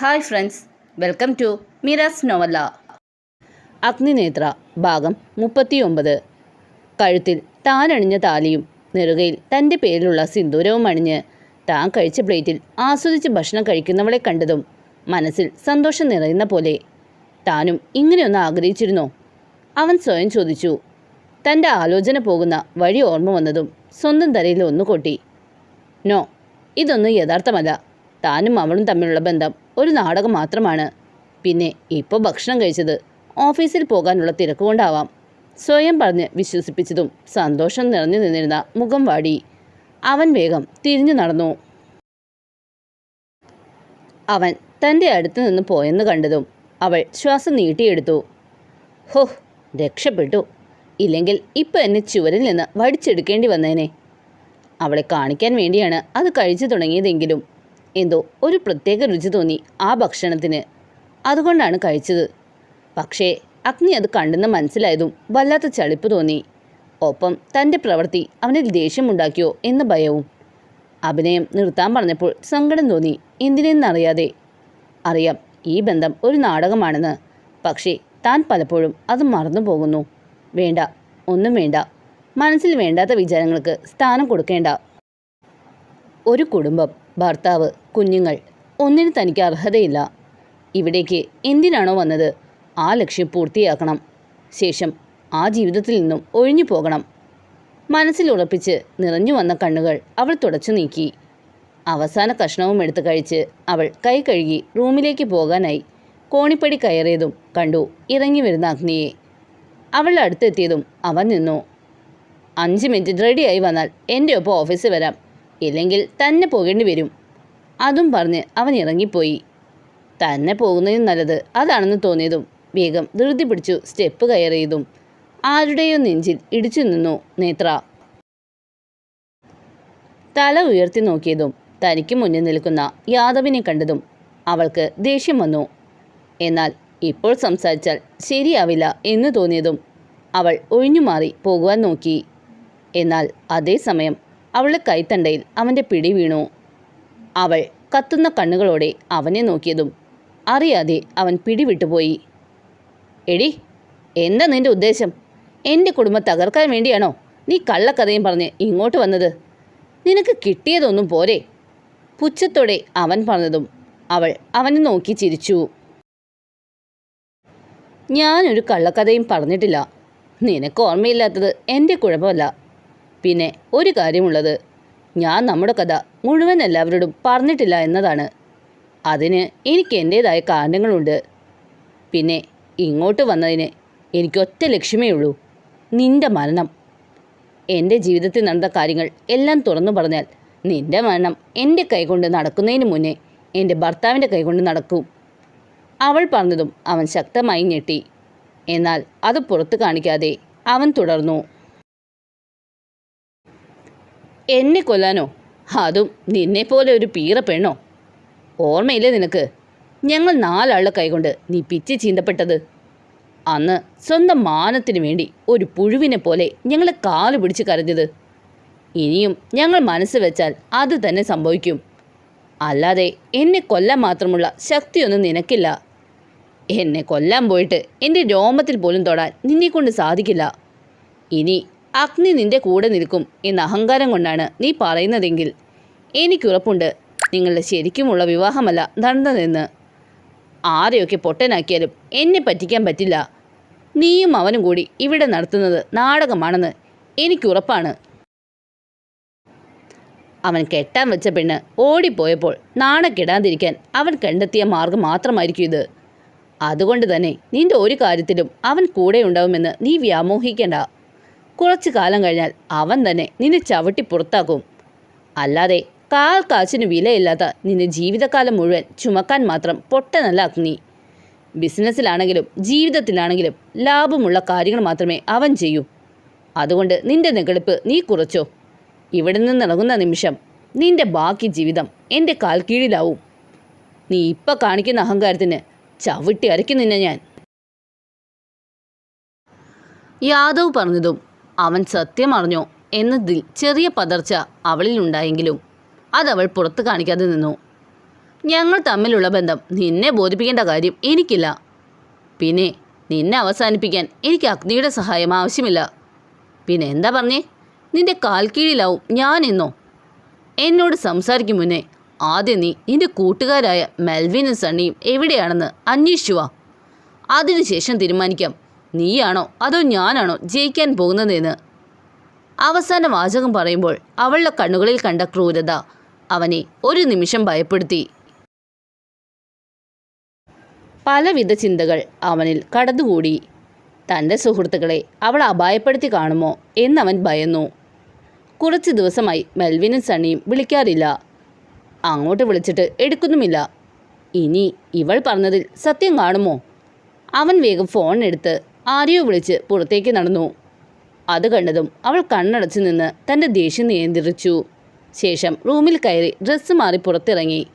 Hi friends welcome to Miras novella. Agninetra ഭാഗം മുപ്പത്തിയൊമ്പത്. കഴുത്തിൽ താനണിഞ്ഞ താലിയും നെറുകയിൽ തന്റെ പേരിലുള്ള സിന്ദൂരവും അണിഞ്ഞ് താൻ കഴിച്ച പ്ലേറ്റിൽ ആസ്വദിച്ച് ഭക്ഷണം കഴിക്കുന്നവളെ കണ്ടതും മനസ്സിൽ സന്തോഷം നിറയുന്ന പോലെ താനും ഇങ്ങനെയൊന്ന് ആഗ്രഹിച്ചിരുന്നോ? അവൻ സ്വയം ചോദിച്ചു. തന്റെ ആലോചന പോകുന്ന വഴി ഓർമ്മ വന്നതും സ്വന്തം തലയിൽ ഒന്ന് കൊട്ടി. നോ ഇതൊന്നും യഥാർത്ഥമല്ല. താനും അവളും തമ്മിലുള്ള ബന്ധം ഒരു നാടകം മാത്രമാണ്. പിന്നെ ഇപ്പോൾ ഭക്ഷണം കഴിച്ചത് ഓഫീസിൽ പോകാനുള്ള തിരക്ക് കൊണ്ടാവാം. സ്വയം പറഞ്ഞ് വിശ്വസിപ്പിച്ചതും സന്തോഷം നിറഞ്ഞു നിന്നിരുന്ന മുഖം വാടി. അവൻ വേഗം തിരിഞ്ഞു നടന്നു. അവൻ തന്റെ അടുത്ത് നിന്ന് പോയെന്ന് കണ്ടതും അവൾ ശ്വാസം നീട്ടിയെടുത്തു. ഹോ രക്ഷപ്പെട്ടു. ഇല്ലെങ്കിൽ ഇപ്പം എന്നെ ചുവരിൽ നിന്ന് വടിച്ചെടുക്കേണ്ടി വന്നേനെ. അവളെ കാണിക്കാൻ വേണ്ടിയാണ് അത് കഴിച്ചു തുടങ്ങിയതെങ്കിലും എന്തോ ഒരു പ്രത്യേക രുചി തോന്നി ആ ഭക്ഷണത്തിന്. അതുകൊണ്ടാണ് കഴിച്ചത്. പക്ഷേ അഗ്നി അത് കണ്ടെന്ന് മനസ്സിലായതും വല്ലാത്ത ചളിപ്പ് തോന്നി. ഒപ്പം തന്റെ പ്രവൃത്തി അവനിൽ ദേഷ്യമുണ്ടാക്കിയോ എന്ന ഭയവും. അഭിനയം നിർത്താൻ പറഞ്ഞപ്പോൾ സങ്കടം തോന്നി. എന്തിനെന്നറിയാതെ. അറിയാം ഈ ബന്ധം ഒരു നാടകമാണെന്ന്. പക്ഷേ താൻ പലപ്പോഴും അത് മറന്നു പോകുന്നു. വേണ്ട ഒന്നും വേണ്ട. മനസ്സിൽ വേണ്ടാത്ത വിചാരങ്ങൾക്ക് സ്ഥാനം കൊടുക്കേണ്ട. ഒരു കുടുംബം ഭർത്താവ് കുഞ്ഞുങ്ങൾ ഒന്നിന് തനിക്ക് അർഹതയില്ല. ഇവിടേക്ക് എന്തിനാണോ വന്നത്? ആ ലക്ഷ്യം പൂർത്തിയാക്കണം. ശേഷം ആ ജീവിതത്തിൽ നിന്നും ഒഴിഞ്ഞു പോകണം. മനസ്സിൽ ഉറപ്പിച്ച് നിറഞ്ഞു വന്ന കണ്ണുകൾ അവൾ തുടച്ചു നീക്കി. അവസാന കഷ്ണവും എടുത്ത് കഴിച്ച് അവൾ കൈ കഴുകി റൂമിലേക്ക് പോകാനായി കോണിപ്പടി കയറിയതും കണ്ടു ഇറങ്ങി വരുന്ന അഗ്നിയെ. അവൾ അടുത്തെത്തിയതും അവൻ നിന്നു. അഞ്ച് മിനിറ്റ് റെഡിയായി വന്നാൽ എന്റെ ഒപ്പം ഓഫീസിൽ വരാം. ഇല്ലെങ്കിൽ തന്നെ പോകേണ്ടി വരും. അതും പറഞ്ഞ് അവൻ ഇറങ്ങിപ്പോയി. തന്നെ പോകുന്നതിന് നല്ലത് അതാണെന്ന് തോന്നിയതും വേഗം ധൃതി പിടിച്ചു സ്റ്റെപ്പ് കയറിയതും ആരുടെയോ നെഞ്ചിൽ ഇടിച്ചു നിന്നു നേത്ര. തല ഉയർത്തി നോക്കിയതും തനിക്ക് മുന്നിൽ നിൽക്കുന്ന യാദവിനെ കണ്ടതും അവൾക്ക് ദേഷ്യം വന്നു. എന്നാൽ ഇപ്പോൾ സംസാരിച്ചാൽ ശരിയാവില്ല എന്ന് തോന്നിയതും അവൾ ഒഴിഞ്ഞുമാറി പോകുവാൻ നോക്കി. എന്നാൽ അതേസമയം അവളുടെ കൈത്തണ്ടയിൽ അവന്റെ പിടി വീണു. അവൾ കത്തുന്ന കണ്ണുകളോടെ അവനെ നോക്കിയതും അറിയാതെ അവൻ പിടിവിട്ടുപോയി. എടി എന്താ നിന്റെ ഉദ്ദേശം? എന്റെ കുടുംബം തകർക്കാൻ വേണ്ടിയാണോ നീ കള്ളക്കഥയും പറഞ്ഞ് ഇങ്ങോട്ട് വന്നത്? നിനക്ക് കിട്ടിയതൊന്നും പോരെ? പുച്ഛത്തോടെ അവൻ പറഞ്ഞതും അവൾ അവനെ നോക്കി ചിരിച്ചു. ഞാനൊരു കള്ളക്കഥയും പറഞ്ഞിട്ടില്ല. നിനക്ക് ഓർമ്മയില്ലാത്തത് എന്റെ കുഴപ്പമല്ല. പിന്നെ ഒരു കാര്യമുള്ളത് ഞാൻ നമ്മുടെ കഥ മുഴുവൻ എല്ലാവരോടും പറഞ്ഞിട്ടില്ല എന്നതാണ്. അതിന് എനിക്ക് എന്റേതായ കാരണങ്ങളുണ്ട്. പിന്നെ ഇങ്ങോട്ട് വന്നതിന് എനിക്കൊറ്റ ലക്ഷ്യമേ ഉള്ളൂ നിന്റെ മരണം. എന്റെ ജീവിതത്തിൽ നടന്ന കാര്യങ്ങൾ എല്ലാം തുറന്നു പറഞ്ഞാൽ നിന്റെ മരണം എന്റെ കൈകൊണ്ട് നടക്കുന്നതിന് മുന്നേ എന്റെ ഭർത്താവിന്റെ കൈകൊണ്ട് നടക്കും. അവൾ പറഞ്ഞതും അവൻ ശക്തമായി ഞെട്ടി. എന്നാൽ അത് പുറത്തു കാണിക്കാതെ അവൻ തുടർന്നു. എന്നെ കൊല്ലാനോ? അതും നിന്നെപ്പോലെ ഒരു പീറ പെണ്ണോ? ഓർമ്മയില്ലേ നിനക്ക്? ഞങ്ങൾ നാലാളുടെ കൈകൊണ്ട് നീ പിച്ചി ചീന്തപ്പെട്ടത്. അന്ന് സ്വന്തം മാനത്തിന് വേണ്ടി ഒരു പുഴുവിനെ പോലെ ഞങ്ങളെ കാൽ പിടിച്ച് കരഞ്ഞത്. ഇനിയും ഞങ്ങൾ മനസ്സ് വെച്ചാൽ അത് തന്നെ സംഭവിക്കും. അല്ലാതെ എന്നെ കൊല്ലാൻ മാത്രമുള്ള ശക്തിയൊന്നും നിനക്കില്ല. എന്നെ കൊല്ലാൻ പോയിട്ട് എന്റെ രോമത്തിൽ പോലും തൊടാൻ നിന്നെക്കൊണ്ട് സാധിക്കില്ല. ഇനി അഗ്നി നിന്റെ കൂടെ നിൽക്കും എന്ന അഹങ്കാരം കൊണ്ടാണ് നീ പറയുന്നതെങ്കിൽ. എനിക്കുറപ്പുണ്ട്. നിങ്ങളുടെ ശരിക്കുമുള്ള വിവാഹമല്ല നടന്നതെന്ന് ആരെയൊക്കെ പൊട്ടനാക്കിയാലും എന്നെ പറ്റിക്കാൻ പറ്റില്ല. നീയും അവനും കൂടി ഇവിടെ നടത്തുന്നത് നാടകമാണെന്ന് എനിക്കുറപ്പാണ്. അവൻ കെട്ടാൻ വെച്ച പെണ്ണ് ഓടിപ്പോയപ്പോൾ നാണക്കെടാതിരിക്കാൻ അവൻ കണ്ടെത്തിയ മാർഗം മാത്രമായിരിക്കും ഇത്. അതുകൊണ്ട് തന്നെ നിന്റെ ഒരു കാര്യത്തിലും അവൻ കൂടെ ഉണ്ടാവുമെന്ന് നീ വ്യാമോഹിക്കേണ്ട. കുറച്ചു കാലം കഴിഞ്ഞാൽ അവൻ തന്നെ നിന്നെ ചവിട്ടി പുറത്താക്കും. അല്ലാതെ കാൽ കാച്ചിന് വിലയില്ലാത്ത നിന്റെ ജീവിതകാലം മുഴുവൻ ചുമക്കാൻ മാത്രം പൊട്ടനല്ല അഗ്നി ബിസിനസ്സിലാണെങ്കിലും ജീവിതത്തിലാണെങ്കിലും ലാഭമുള്ള കാര്യങ്ങൾ മാത്രമേ അവൻ ചെയ്യൂ. അതുകൊണ്ട് നിന്റെ നികളിപ്പ് നീ കുറച്ചോ. ഇവിടെ നിന്ന് ഇറങ്ങുന്ന നിമിഷം നിന്റെ ബാക്കി ജീവിതം എന്റെ കാൽ കീഴിലാവും. നീ ഇപ്പം കാണിക്കുന്ന അഹങ്കാരത്തിന് ചവിട്ടി അരയ്ക്കും നിന്നെ ഞാൻ. യാദവ് പറഞ്ഞതും അവൻ സത്യം എന്നതിൽ ചെറിയ പതർച്ച അവളിലുണ്ടായെങ്കിലും അതവൾ പുറത്ത് കാണിക്കാതെ നിന്നു. ഞങ്ങൾ തമ്മിലുള്ള ബന്ധം നിന്നെ ബോധിപ്പിക്കേണ്ട കാര്യം എനിക്കില്ല. പിന്നെ നിന്നെ അവസാനിപ്പിക്കാൻ എനിക്ക് അഗ്നിയുടെ സഹായം ആവശ്യമില്ല. പിന്നെ എന്താ പറഞ്ഞേ? നിന്റെ കാൽക്കീഴിലാവും ഞാൻ എന്നോ? എന്നോട് സംസാരിക്കും മുന്നേ ആദ്യം നീ നിന്റെ കൂട്ടുകാരായ മെൽവിനും സണ്ണിയും എവിടെയാണെന്ന് അന്വേഷിച്ചു വാ. അതിനുശേഷം തീരുമാനിക്കാം നീയാണോ അതോ ഞാനാണോ ജയിക്കാൻ പോകുന്നതെന്ന്? അവസാന വാചകം പറയുമ്പോൾ അവളുടെ കണ്ണുകളിൽ കണ്ട ക്രൂരത അവനെ ഒരു നിമിഷം ഭയപ്പെടുത്തി. പലവിധ ചിന്തകൾ അവനിൽ കടന്നുകൂടി. തന്റെ സുഹൃത്തുക്കളെ അവൾ അപായപ്പെടുത്തി കാണുമോ എന്നവൻ ഭയന്നു. കുറച്ച് ദിവസമായി മെൽവിനും സണ്ണിയും വിളിക്കാറില്ല. അങ്ങോട്ട് വിളിച്ചിട്ട് എടുക്കുന്നുമില്ല. ഇനി ഇവൾ പറഞ്ഞതിൽ സത്യം കാണുമോ? അവൻ വേഗം ഫോൺ എടുത്ത് ആരെയോ വിളിച്ച് പുറത്തേക്ക് നടന്നു. അത് കണ്ടതും അവൾ കണ്ണടച്ചു നിന്ന് തന്റെ ദേഷ്യം നിയന്ത്രിച്ചു. ശേഷം റൂമിൽ കയറി ഡ്രസ്സ് മാറി പുറത്തിറങ്ങി.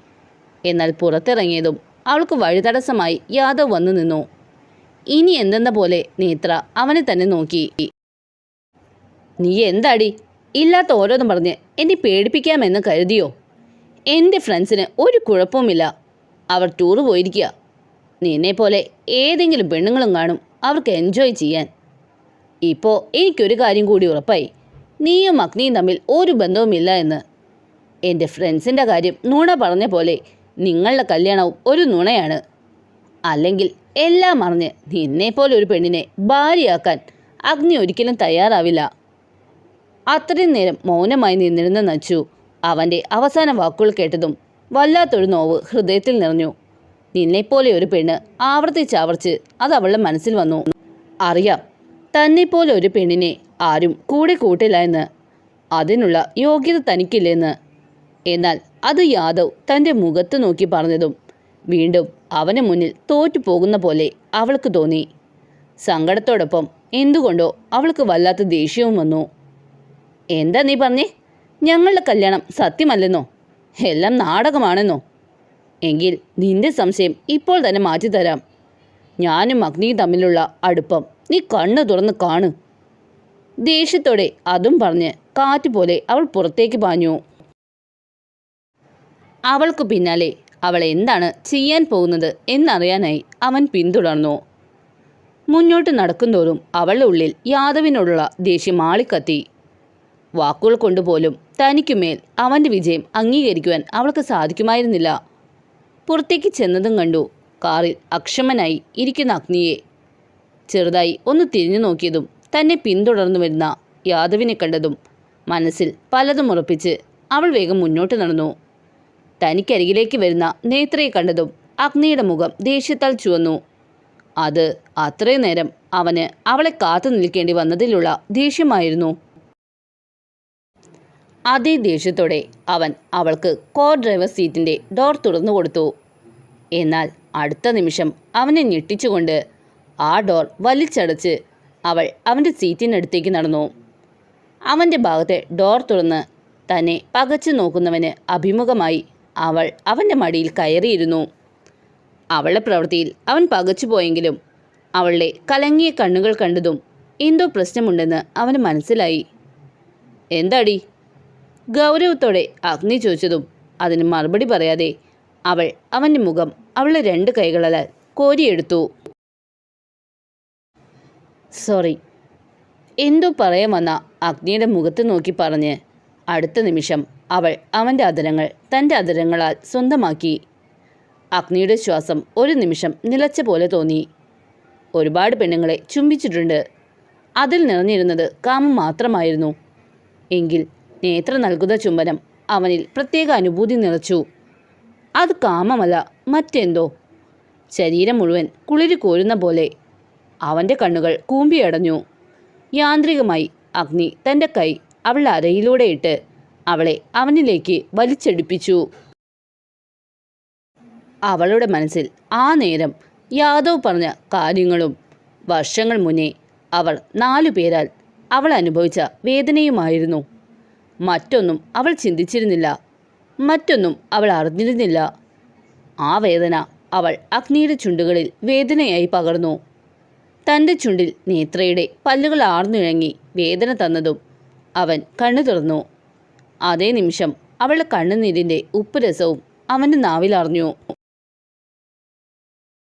എന്നാൽ പുറത്തിറങ്ങിയതും അവൾക്ക് വഴിതടസ്സമായി യാദവ് വന്നു നിന്നു. ഇനി എന്തെന്ന പോലെ നേത്ര അവനെ തന്നെ നോക്കി. നീ എന്താടി? ഇല്ലാത്ത ഓരോന്നും പറഞ്ഞ് എന്നെ പേടിപ്പിക്കാമെന്ന് കരുതിയോ? എന്റെ ഫ്രണ്ട്സിന് ഒരു കുഴപ്പവുമില്ല. അവർ ടൂറ് പോയിരിക്കുക നിന്നെപ്പോലെ ഏതെങ്കിലും പെണ്ണുങ്ങളും കാണും അവർക്ക് എൻജോയ് ചെയ്യാൻ. ഇപ്പോൾ എനിക്കൊരു കാര്യം കൂടി ഉറപ്പായി. നീയും അഗ്നിയും തമ്മിൽ ഒരു ബന്ധവുമില്ല എന്ന്. എന്റെ ഫ്രണ്ട്സിന്റെ കാര്യം നുണ പറഞ്ഞ പോലെ നിങ്ങളുടെ കല്യാണവും ഒരു നുണയാണ്. അല്ലെങ്കിൽ എല്ലാം അറിഞ്ഞ് നിന്നെപ്പോലെ ഒരു പെണ്ണിനെ ഭാര്യയാക്കാൻ അഗ്നി ഒരിക്കലും തയ്യാറാവില്ല. അത്രയും നേരം മൗനമായി നിന്നിരുന്ന നച്ചു അവന്റെ അവസാന വാക്കുകൾ കേട്ടതും വല്ലാത്തൊരു നോവ് ഹൃദയത്തിൽ നിറഞ്ഞു. നിന്നെപ്പോലെ ഒരു പെണ്ണ് ആവർത്തിച്ചാവർച്ച് അത് അവളുടെ മനസ്സിൽ വന്നു. അറിയാം തന്നെപ്പോലെ ഒരു പെണ്ണിനെ ആരും കൂടെ കൂട്ടില്ല എന്ന്. അതിനുള്ള യോഗ്യത തനിക്കില്ലെന്ന്. എന്നാൽ അത് യാദവ് തന്റെ മുഖത്ത് നോക്കി പറഞ്ഞതും വീണ്ടും അവന് മുന്നിൽ തോറ്റു പോകുന്ന പോലെ അവൾക്ക് തോന്നി. സങ്കടത്തോടൊപ്പം എന്തുകൊണ്ടോ അവൾക്ക് വല്ലാത്ത ദേഷ്യവും വന്നു. എന്താ നീ പറഞ്ഞേ? ഞങ്ങളുടെ കല്യാണം സത്യമല്ലെന്നോ? എല്ലാം നാടകമാണെന്നോ? എങ്കിൽ നിന്റെ സംശയം ഇപ്പോൾ തന്നെ മാറ്റിത്തരാം ഞാനും അഗ്നിയും തമ്മിലുള്ള അടുപ്പം നീ കണ്ണു തുറന്ന് കാണു. ദേഷ്യത്തോടെ അതും പറഞ്ഞ് കാറ്റ് പോലെ അവൾ പുറത്തേക്ക് പാഞ്ഞു. അവൾക്ക് പിന്നാലെ അവൾ എന്താണ് ചെയ്യാൻ പോകുന്നത് എന്നറിയാനായി അവൻ പിന്തുടർന്നു. മുന്നോട്ട് നടക്കുന്തോറും അവളുടെ ഉള്ളിൽ യാദവിനോടുള്ള ദേഷ്യം ആളിക്കത്തി. വാക്കുകൾ കൊണ്ടുപോലും തനിക്കുമേൽ അവന്റെ വിജയം അംഗീകരിക്കുവാൻ അവൾക്ക് സാധിക്കുമായിരുന്നില്ല. പുറത്തേക്ക് ചെന്നതും കണ്ടു. കാറിൽ അക്ഷമനായി ഇരിക്കുന്ന അഗ്നിയെ ചെറുതായി ഒന്ന് തിരിഞ്ഞു നോക്കിയതും തന്നെ പിന്തുടർന്നു വരുന്ന യാദവിനെ കണ്ടതും മനസ്സിൽ പലതും ഉറപ്പിച്ച് അവൾ വേഗം മുന്നോട്ട് നടന്നു. തനിക്കരികിലേക്ക് വരുന്ന നേത്രയെ കണ്ടതും അഗ്നിയുടെ മുഖം ദേഷ്യത്താൽ ചുവന്നു. അത് അത്രയും നേരം അവന് അവളെ കാത്തു നിൽക്കേണ്ടി വന്നതിലുള്ള ദേഷ്യമായിരുന്നു. അതേ ദേഷ്യത്തോടെ അവൻ അവൾക്ക് കോ ഡ്രൈവർ സീറ്റിന്റെ ഡോർ തുറന്നു കൊടുത്തു. എന്നാൽ അടുത്ത നിമിഷം അവനെ ഞെട്ടിച്ചുകൊണ്ട് ആ ഡോർ വലിച്ചടച്ച് അവൾ അവന്റെ സീറ്റിനടുത്തേക്ക് നടന്നു. അവന്റെ ഭാഗത്തെ ഡോർ തുറന്ന് തന്നെ പകച്ചു നോക്കുന്നവന് അഭിമുഖമായി അവൾ അവന്റെ മടിയിൽ കയറിയിരുന്നു. അവളുടെ പ്രവൃത്തിയിൽ അവൻ പകച്ചുപോയെങ്കിലും അവളുടെ കലങ്ങിയ കണ്ണുകൾ കണ്ടതും എന്തോ പ്രശ്നമുണ്ടെന്ന് അവന് മനസ്സിലായി. എന്താടി? ഗൗരവത്തോടെ അഗ്നി ചോദിച്ചതും അതിന് മറുപടി പറയാതെ അവൾ അവന്റെ മുഖം അവളുടെ രണ്ട് കൈകളാൽ കോരിയെടുത്തു. സോറി എന്തോ പറയാൻ വന്ന അഗ്നിയുടെ മുഖത്ത് നോക്കി പറഞ്ഞ് അടുത്ത നിമിഷം അവൾ അവന്റെ അതിരങ്ങൾ തന്റെ അതിരങ്ങളാൽ സ്വന്തമാക്കി. അഗ്നിയുടെ ശ്വാസം ഒരു നിമിഷം നിലച്ച പോലെ തോന്നി. ഒരുപാട് പെണ്ണുങ്ങളെ ചുംബിച്ചിട്ടുണ്ട്. അതിൽ നിറഞ്ഞിരുന്നത് കാമം മാത്രമായിരുന്നു. എങ്കിൽ നേത്ര നൽകുന്ന ചുംബനം അവനിൽ പ്രത്യേക അനുഭൂതി നിറച്ചു. അത് കാമമല്ല മറ്റെന്തോ? ശരീരം മുഴുവൻ കുളിരി കോരുന്ന പോലെ അവന്റെ കണ്ണുകൾ കൂമ്പിയടഞ്ഞു യാന്ത്രികമായി അഗ്നി തന്റെ കൈ അവളുടെ അരയിലൂടെ ഇട്ട് അവളെ അവനിലേക്ക് വലിച്ചെടുപ്പിച്ചു. അവളുടെ മനസ്സിൽ ആ നേരം യാദവ് പറഞ്ഞ കാര്യങ്ങളും വർഷങ്ങൾ മുന്നേ അവൾ നാലു പേരാൽ അവൾ അനുഭവിച്ച വേദനയുമായിരുന്നു. മറ്റൊന്നും അവൾ ചിന്തിച്ചിരുന്നില്ല. മറ്റൊന്നും അവൾ അറിഞ്ഞിരുന്നില്ല. ആ വേദന അവൾ അഗ്നിയുടെ ചുണ്ടുകളിൽ വേദനയായി പകർന്നു. തന്റെ ചുണ്ടിൽ നേത്രയുടെ പല്ലുകൾ ആർന്നിഴങ്ങി വേദന തന്നതും അവൻ കണ്ണു തുറന്നു. അതേ നിമിഷം അവളുടെ കണ്ണുനീരിന്റെ ഉപ്പുരസവും അവന്റെ നാവിലറിഞ്ഞു.